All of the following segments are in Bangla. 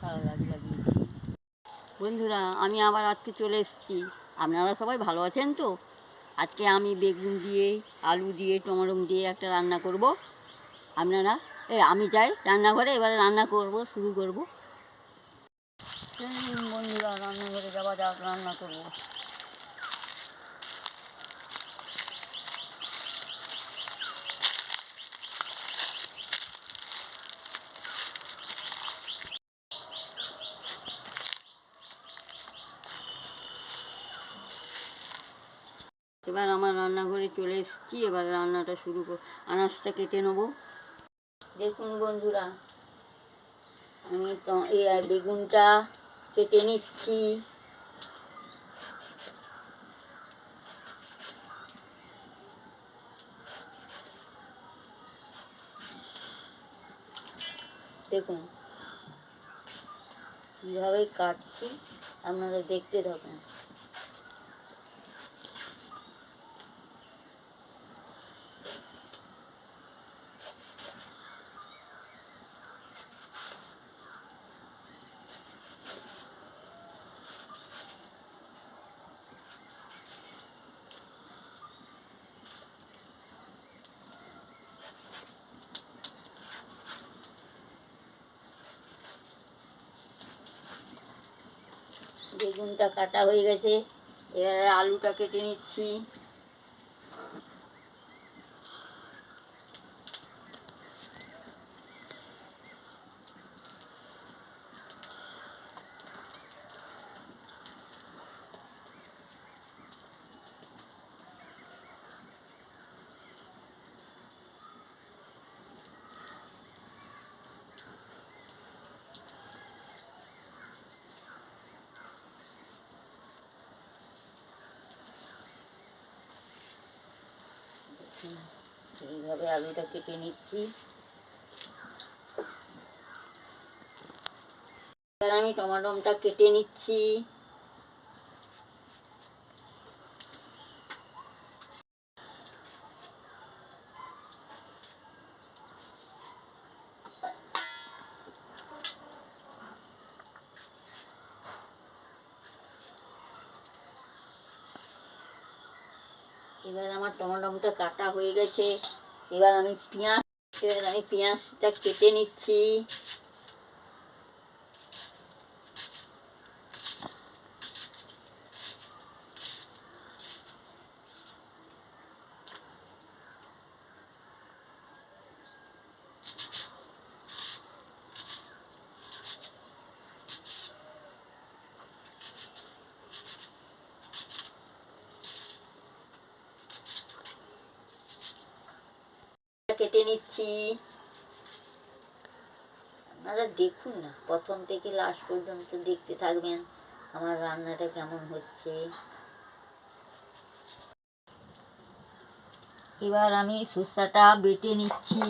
শাখা গাছ লাগিয়েছি বন্ধুরা, আমি আবার আজকে চলে এসেছি। আপনারা সবাই ভালো আছেন তো? আজকে আমি বেগুন দিয়ে, আলু দিয়ে, টমেটো দিয়ে একটা রান্না করব। আপনারা, এ, আমি যাই রান্নাঘরে, এবারে রান্না করব, শুরু করব। বন্ধুরা, রান্নাঘরে যাওয়া যাক, রান্না করব। এবার আমার রান্নাঘরে চলে এসেছি, এবার রান্নাটা শুরু কর আনাজটা কেটে নেব। দেখুন বন্ধুরা, আমি এই বেগুনটা কেটে নিচ্ছি। দেখুন, কীভাবে কাটছি আপনারা দেখতে থাকুন। বেগুনটা কাটা হয়ে গেছে। এবারে আলুটা কেটে নিচ্ছি। এইভাবে আলুটা কেটে নিচ্ছি। এবার আমি টমাটোমটা কেটে নিচ্ছি। এবার আমার টমাটোমটা কাটা হয়ে গেছে। এবার আমি পেঁয়াজ এবার আমি পেঁয়াজটা কেটে নিচ্ছি নিচ্ছি আপনারা দেখুন না, প্রথম থেকে লাস্ট পর্যন্ত দেখতে থাকবেন আমার রান্নাটা কেমন হচ্ছে। এবার আমি সুস্থাটা বেটে নিচ্ছি।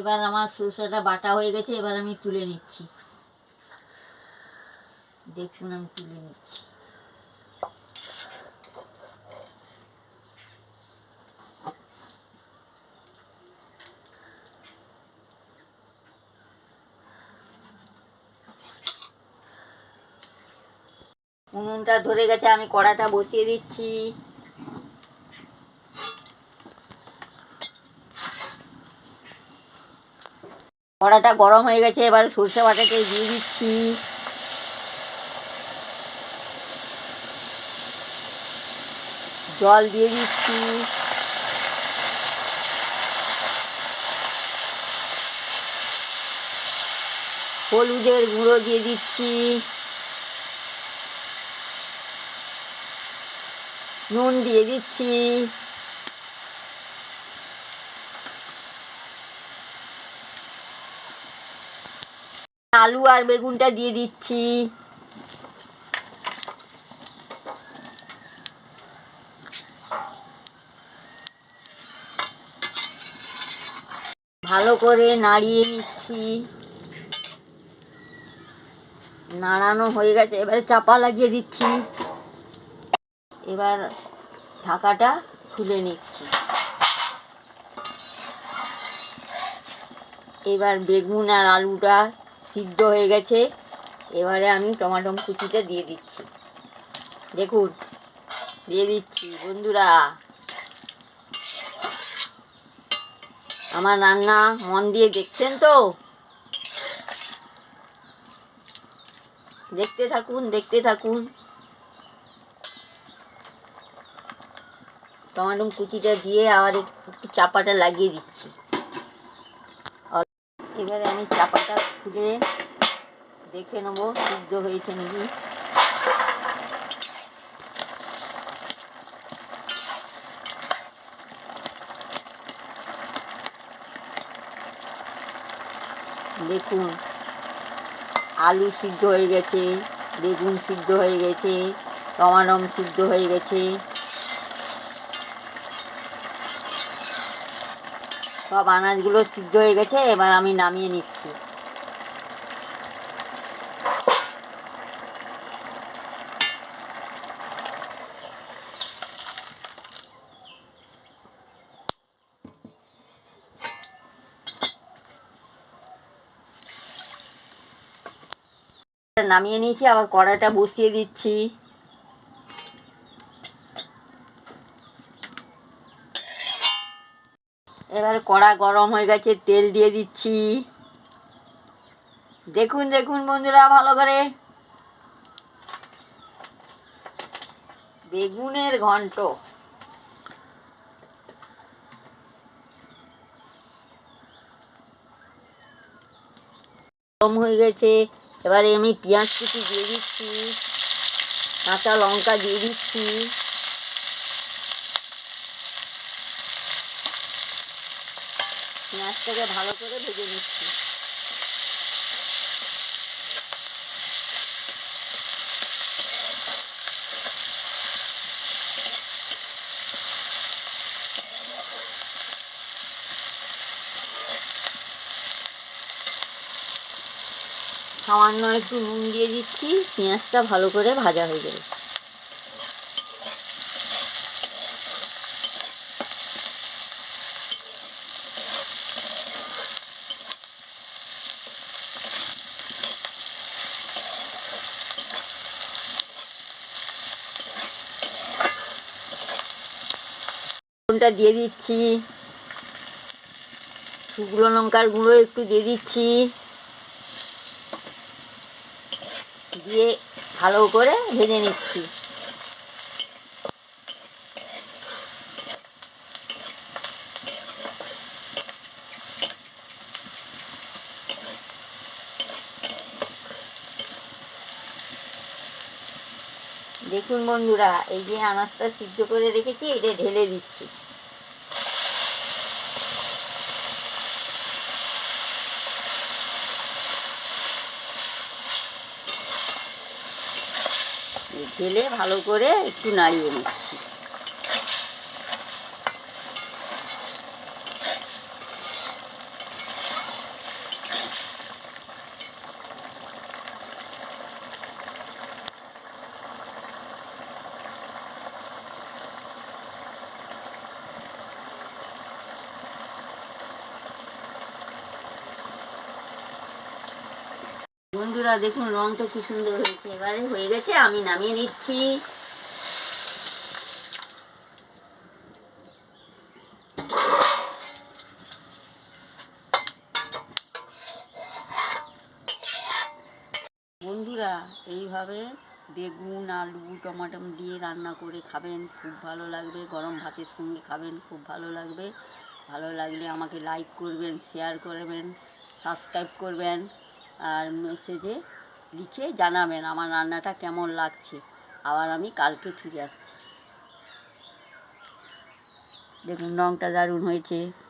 এবার আমার সরষেটা বাটা হয়ে গেছে, এবার আমি তুলে নিচ্ছি। দেখুন, আমি তুলে নিচ্ছি। উনুনটা ধরে গেছে, আমি কড়াটা বসিয়ে দিচ্ছি। কড়াটা গরম হয়ে গেছে, এবার সর্ষে বাটাকে দিয়ে দিচ্ছি। জল দিয়ে দিচ্ছি। হলুদের গুঁড়ো দিয়ে দিচ্ছি। নুন দিয়ে দিচ্ছি। আলু আর বেগুনটা দিয়ে দিচ্ছি। ভালো করে নাড়িয়ে নিচ্ছি। নাড়ানো হয়ে গেছে, এবারে চাপা লাগিয়ে দিচ্ছি। এবার ঢাকাটা খুলে নিচ্ছি। এবার বেগুন আর আলুটা সিদ্ধ হয়ে গেছে। এবারে আমি টমাটো কুচিটা দিয়ে দিচ্ছি। দেখুন, দিয়ে দিচ্ছি, বন্ধুরা। আমার রান্না মন দিয়ে দেখছেন তো? দেখতে থাকুন দেখতে থাকুন। টমাটো কুচিটা দিয়ে আবার একটু চাপাটা লাগিয়ে দিচ্ছি। এবারে আমি চাপাটা খুলে দেখে নেব, সিদ্ধ হয়েছে নাকি? দেখুন, আলু সিদ্ধ হয়ে গেছে, বেগুন সিদ্ধ হয়ে গেছে, টমাটম সিদ্ধ হয়ে গেছে। সব আনাজগুলো সিদ্ধ হয়ে গেছে, এবার আমি নামিয়ে নিচ্ছি। নামিয়ে নিয়েছি, আবার কড়াটা বসিয়ে দিচ্ছি। এবার কড়া গরম হয়ে গেছে, তেল দিয়ে দিচ্ছি। দেখুন দেখুন বন্ধুরা, ভালো করে। বেগুনের ঘন্ট। গরম হয়ে গেছে। এবারে আমি পেঁয়াজ কুচি দিয়ে দিচ্ছি, কাঁচা লঙ্কা দিয়ে দিচ্ছি। পেঁয়াজটাকে ভালো করে ভেজে নিচ্ছি। সামান্য একটু নুন দিয়ে দিচ্ছি, পেঁয়াজটা ভালো করে ভাজা হয়ে যাবে। নুনটা দিয়ে দিচ্ছি। শুকনো লঙ্কার গুঁড়ো একটু দিয়ে দিচ্ছি। দিয়ে ভালো করে ভেজে নিচ্ছি। দেখুন বন্ধুরা, এই যে আনাজটা সিদ্ধ করে রেখেছি, এটা ঢেলে দিচ্ছি। ঢেলে ভালো করে একটু নাড়িয়ে নিচ্ছি। বন্ধুরা, দেখুন, রংটা কি সুন্দর হয়েছে। এবারে হয়ে গেছে, আমি নামিয়ে নিচ্ছি। বন্ধুরা, এইভাবে বেগুন, আলু, টমাটম দিয়ে রান্না করে খাবেন। খুব ভালো লাগবে। গরম ভাতের সঙ্গে খাবেন, খুব ভালো লাগবে। ভালো লাগলে আমাকে লাইক করবেন শেয়ার করবেন সাবস্ক্রাইব করবেন। আর মেসেজে লিখে জানাবেন আমার রান্নাটা কেমন লাগছে। আবার আমি কালকে ফিরে আসছি। দেখুন রঙটা দারুণ হয়েছে।